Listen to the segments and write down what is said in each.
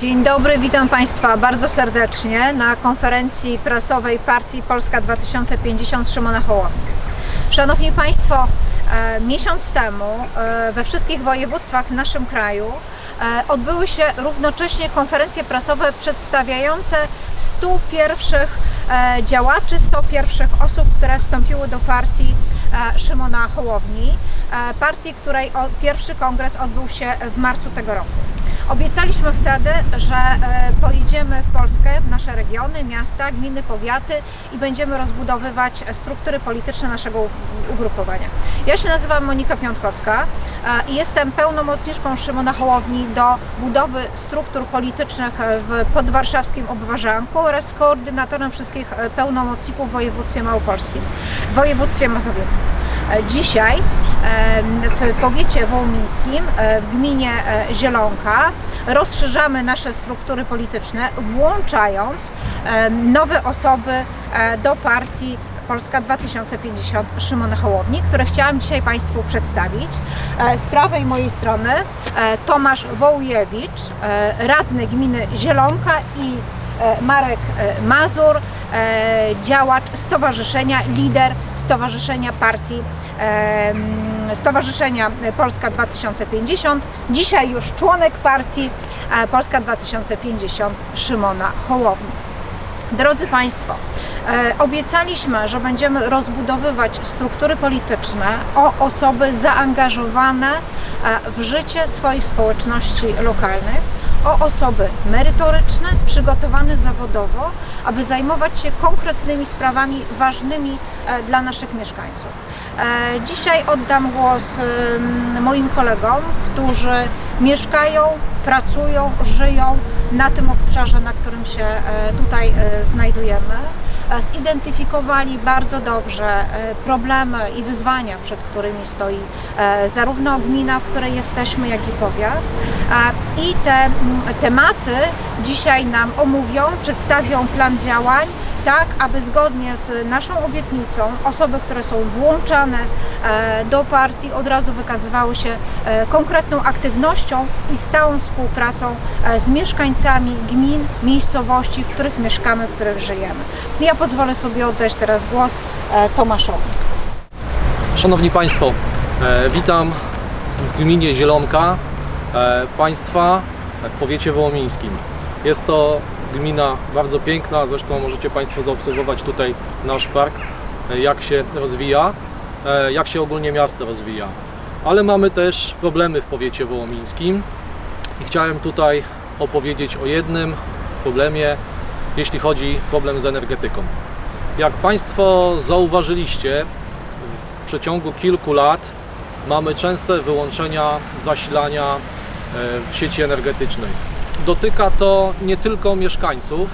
Dzień dobry, witam Państwa bardzo serdecznie na konferencji prasowej Partii Polska 2050 Szymona Hołowni. Szanowni Państwo, e, miesiąc temu e, we wszystkich województwach w naszym kraju e, odbyły się równocześnie konferencje prasowe przedstawiające 100 pierwszych działaczy, 100 pierwszych osób, które wstąpiły do partii Szymona Hołowni, partii, której pierwszy kongres odbył się w marcu tego roku. Obiecaliśmy wtedy, że e, pojedziemy w Polskę, w nasze regiony, miasta, gminy, powiaty i będziemy rozbudowywać struktury polityczne naszego ugrupowania. Ja się nazywam Monika Piątkowska e, i jestem pełnomocniczką Szymona Hołowni do budowy struktur politycznych w podwarszawskim Obwarzanku oraz koordynatorem wszystkich e, pełnomocników w województwie małopolskim, w województwie mazowieckim. E, Dzisiaj w powiecie wołomińskim, e, w gminie e, Zielonka rozszerzamy nasze struktury polityczne, włączając nowe osoby do partii Polska 2050 Szymona Hołowni, które chciałam dzisiaj Państwu przedstawić. Z prawej mojej strony Tomasz Wołjewicz, radny gminy Zielonka i Marek Mazur, działacz stowarzyszenia, lider Stowarzyszenia Partii em, Stowarzyszenia Polska 2050, dzisiaj już członek partii e, Polska 2050 Szymona Hołowni. Drodzy Państwo, e, obiecaliśmy, że będziemy rozbudowywać struktury polityczne o osoby zaangażowane e, w życie swoich społeczności lokalnych, o osoby merytoryczne, przygotowane zawodowo, aby zajmować się konkretnymi sprawami ważnymi e, dla naszych mieszkańców. E, Dzisiaj oddam głos moim kolegom, którzy mieszkają, pracują, żyją na tym obszarze, na którym się e, tutaj znajdujemy. E, Zidentyfikowali bardzo dobrze e, problemy i wyzwania, przed którymi stoi e, zarówno gmina, w której jesteśmy, jak i powiat. I te tematy dzisiaj nam omówią, przedstawią plan działań, tak aby zgodnie z naszą obietnicą osoby, które są włączane e, do partii od razu wykazywały się e, konkretną aktywnością i stałą współpracą e, z mieszkańcami gmin, miejscowości, w których mieszkamy, w których żyjemy. Ja pozwolę sobie oddać teraz głos Tomaszowi. Szanowni Państwo, witam w gminie Zielonka Państwa w powiecie wołomińskim. Jest to gmina bardzo piękna, zresztą możecie Państwo zaobserwować tutaj nasz park, e, jak się rozwija, e, jak się ogólnie miasto rozwija. Ale mamy też problemy w powiecie wołomińskim i chciałem tutaj opowiedzieć o jednym problemie, jeśli chodzi o problem z energetyką. Jak Państwo zauważyliście, w przeciągu kilku lat mamy częste wyłączenia zasilania e, w sieci energetycznej. Dotyka to nie tylko mieszkańców,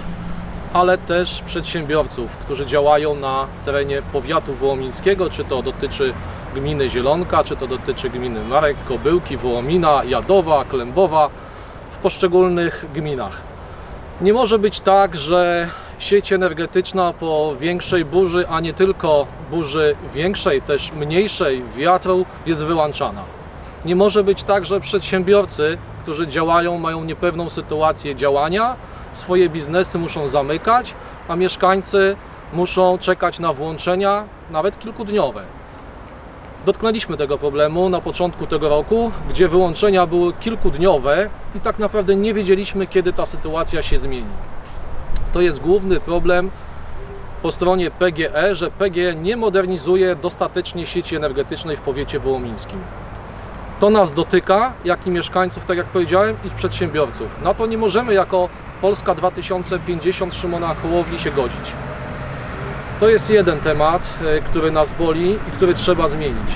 ale też przedsiębiorców, którzy działają na terenie powiatu wołomińskiego, czy to dotyczy gminy Zielonka, czy to dotyczy gminy Marek, Kobyłki, Wołomina, Jadowa, Klębowa, w poszczególnych gminach. Nie może być tak, że sieć energetyczna po większej burzy, a nie tylko burzy większej, też mniejszej wiatru jest wyłączana. Nie może być tak, że przedsiębiorcy, którzy działają, mają niepewną sytuację działania, swoje biznesy muszą zamykać, a mieszkańcy muszą czekać na włączenia, nawet kilkudniowe. Dotknęliśmy tego problemu na początku tego roku, gdzie wyłączenia były kilkudniowe i tak naprawdę nie wiedzieliśmy, kiedy ta sytuacja się zmieni. To jest główny problem po stronie PGE, że PGE nie modernizuje dostatecznie sieci energetycznej w powiecie wołomińskim. To nas dotyka, jak i mieszkańców, tak jak powiedziałem, i przedsiębiorców. Na to nie możemy jako Polska 2050 Szymona Hołowni się godzić. To jest jeden temat, e, który nas boli i który trzeba zmienić.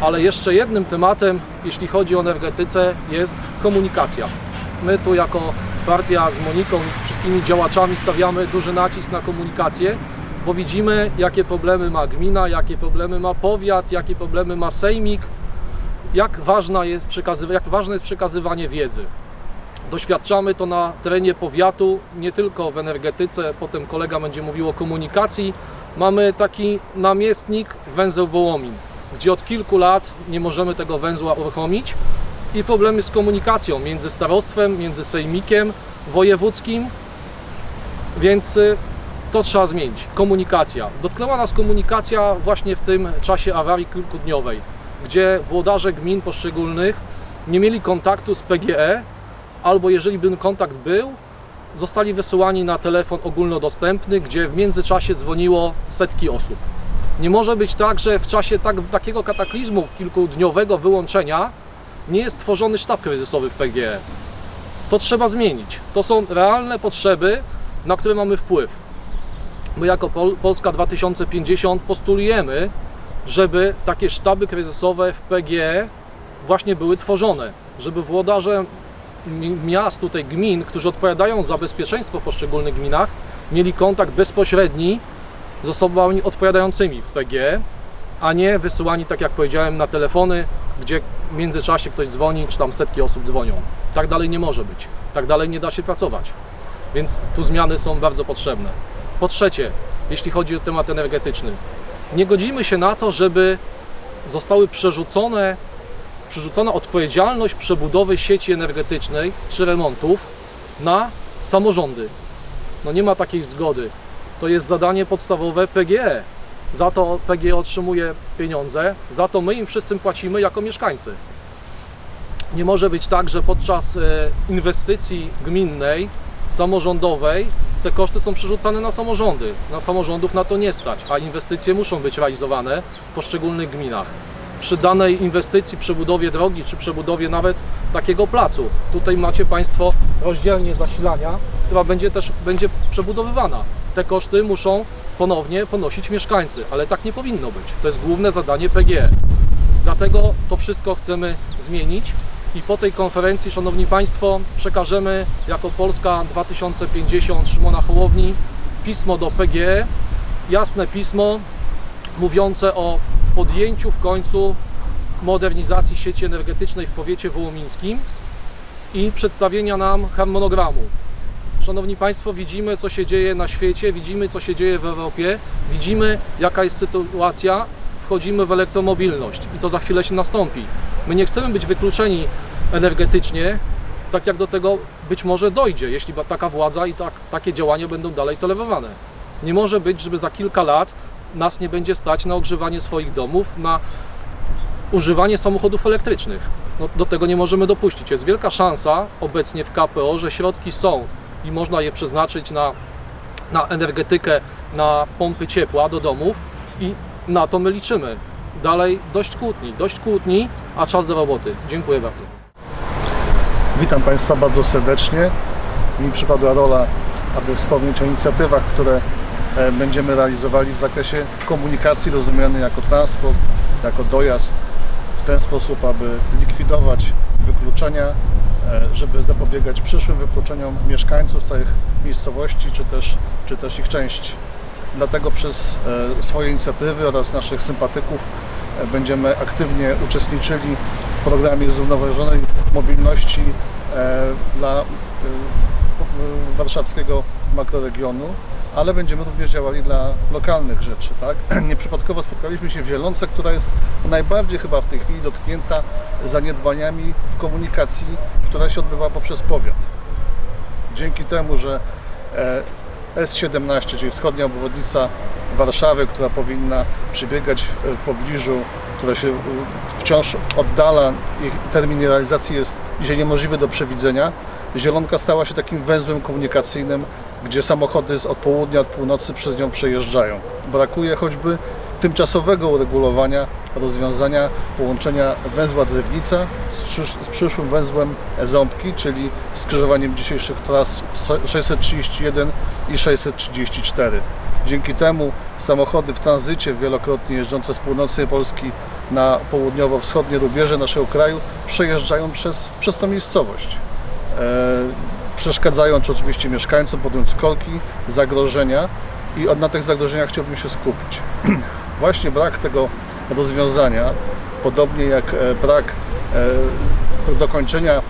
Ale jeszcze jednym tematem, jeśli chodzi o energetyce, jest komunikacja. My tu jako partia z Moniką i z wszystkimi działaczami stawiamy duży nacisk na komunikację, bo widzimy, jakie problemy ma gmina, jakie problemy ma powiat, jakie problemy ma sejmik, jak, ważna jest jak ważne jest przekazywanie wiedzy. Doświadczamy to na terenie powiatu, nie tylko w energetyce, potem kolega będzie mówił o komunikacji. Mamy taki namiestnik węzeł Wołomin, gdzie od kilku lat nie możemy tego węzła uruchomić, i problemy z komunikacją między starostwem, między sejmikiem wojewódzkim, więc y, to trzeba zmienić. Komunikacja. Dotknęła nas komunikacja właśnie w tym czasie awarii kilkudniowej, gdzie włodarze gmin poszczególnych nie mieli kontaktu z PGE, albo jeżeli by kontakt był, zostali wysyłani na telefon ogólnodostępny, gdzie w międzyczasie dzwoniło setki osób. Nie może być tak, że w czasie tak, takiego kataklizmu kilkudniowego wyłączenia nie jest tworzony sztab kryzysowy w PGE. To trzeba zmienić. To są realne potrzeby, na które mamy wpływ. My jako Pol Polska 2050 postulujemy, żeby takie sztaby kryzysowe w PGE właśnie były tworzone, żeby włodarze mi- miast, tutaj gmin, którzy odpowiadają za bezpieczeństwo w poszczególnych gminach, mieli kontakt bezpośredni z osobami odpowiadającymi w PGE, a nie wysyłani, tak jak powiedziałem, na telefony, gdzie w międzyczasie ktoś dzwoni, czy tam setki osób dzwonią. Tak dalej nie może być. Tak dalej nie da się pracować. Więc tu zmiany są bardzo potrzebne. Po trzecie, jeśli chodzi o temat energetyczny, nie godzimy się na to, żeby zostały przerzucone, przerzucona odpowiedzialność przebudowy sieci energetycznej czy remontów na samorządy. No nie ma takiej zgody. To jest zadanie podstawowe PGE. Za to PGE otrzymuje pieniądze, za to my im wszyscy płacimy jako mieszkańcy. Nie może być tak, że podczas e, inwestycji gminnej, samorządowej, te koszty są przerzucane na samorządy. Na samorządów na to nie stać, a inwestycje muszą być realizowane w poszczególnych gminach. Przy danej inwestycji, przebudowie drogi, czy przebudowie nawet takiego placu, tutaj macie Państwo rozdzielnię zasilania, która będzie też będzie przebudowywana. Te koszty muszą ponownie ponosić mieszkańcy, ale tak nie powinno być. To jest główne zadanie PGE. Dlatego to wszystko chcemy zmienić i po tej konferencji, Szanowni Państwo, przekażemy jako Polska 2050 Szymona Hołowni pismo do PGE, jasne pismo mówiące o podjęciu w końcu modernizacji sieci energetycznej w powiecie wołomińskim i przedstawienia nam harmonogramu. Szanowni Państwo, widzimy co się dzieje na świecie, widzimy co się dzieje w Europie, widzimy jaka jest sytuacja, wchodzimy w elektromobilność i to za chwilę się nastąpi. My nie chcemy być wykluczeni energetycznie, tak jak do tego być może dojdzie, jeśli taka władza i tak, takie działania będą dalej tolerowane. Nie może być, żeby za kilka lat nas nie będzie stać na ogrzewanie swoich domów, na używanie samochodów elektrycznych. No, do tego nie możemy dopuścić. Jest wielka szansa obecnie w KPO, że środki są i można je przeznaczyć na, na energetykę, na pompy ciepła do domów i na to my liczymy. Dalej dość kłótni, dość kłótni, a czas do roboty. Dziękuję bardzo. Witam Państwa bardzo serdecznie. Mi przypadła rola, aby wspomnieć o inicjatywach, które e, będziemy realizowali w zakresie komunikacji rozumianej jako transport, jako dojazd, w ten sposób, aby likwidować wykluczenia, e, żeby zapobiegać przyszłym wykluczeniom mieszkańców całych miejscowości czy też, czy też ich części. Dlatego przez e, swoje inicjatywy oraz naszych sympatyków będziemy aktywnie uczestniczyli w programie zrównoważonej mobilności e, dla e, warszawskiego makroregionu, ale będziemy również działali dla lokalnych rzeczy. Tak? Nieprzypadkowo spotkaliśmy się w Zielonce, która jest najbardziej chyba w tej chwili dotknięta zaniedbaniami w komunikacji, która się odbywa poprzez powiat. Dzięki temu, że e, S17, czyli wschodnia obwodnica Warszawy, która powinna przebiegać w pobliżu, która się e, wciąż oddala, ich termin realizacji jest dzisiaj niemożliwy do przewidzenia. Zielonka stała się takim węzłem komunikacyjnym, gdzie samochody z od południa, od północy przez nią przejeżdżają. Brakuje choćby tymczasowego uregulowania, rozwiązania połączenia węzła Drewnica z, przysz, z przyszłym węzłem Ząbki, czyli skrzyżowaniem dzisiejszych tras 631 i 634. Dzięki temu samochody w tranzycie wielokrotnie jeżdżące z północnej Polski na południowo-wschodnie rubieże naszego kraju przejeżdżają przez, przez miejscowość. E, przeszkadzając oczywiście mieszkańcom, podjąc korki, zagrożenia i od- na tych zagrożeniach chciałbym się skupić. Właśnie brak tego rozwiązania, podobnie jak e, brak e, dokończenia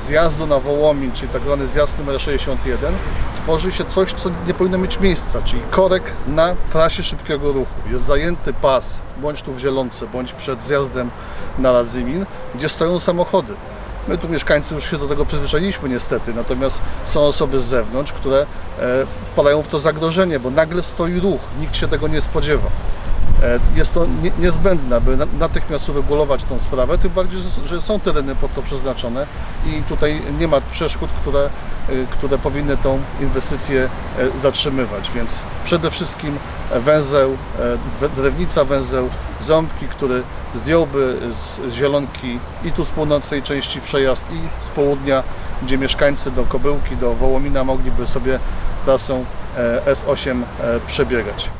zjazdu na Wołomin, czyli tak zwany zjazd numer 61, tworzy się coś, co nie powinno mieć miejsca, czyli korek na trasie szybkiego ruchu. Jest zajęty pas, bądź tu w Zielonce, bądź przed zjazdem na Radzymin, gdzie stoją samochody. My tu mieszkańcy już się do tego przyzwyczailiśmy niestety, natomiast są osoby z zewnątrz, które e, wpadają w to zagrożenie, bo nagle stoi ruch, nikt się tego nie spodziewa. E, Jest to nie- niezbędne, aby na- natychmiast uregulować tą sprawę, tym bardziej, że- są tereny pod to przeznaczone i tutaj nie ma przeszkód, które, e, które powinny tą inwestycję e, zatrzymywać. Więc przede wszystkim węzeł, e, dre- drewnica węzeł, ząbki, który zdjąłby z zielonki i tu z północnej części przejazd i z południa, gdzie mieszkańcy do Kobyłki, do Wołomina mogliby sobie trasą e, S8 e, przebiegać.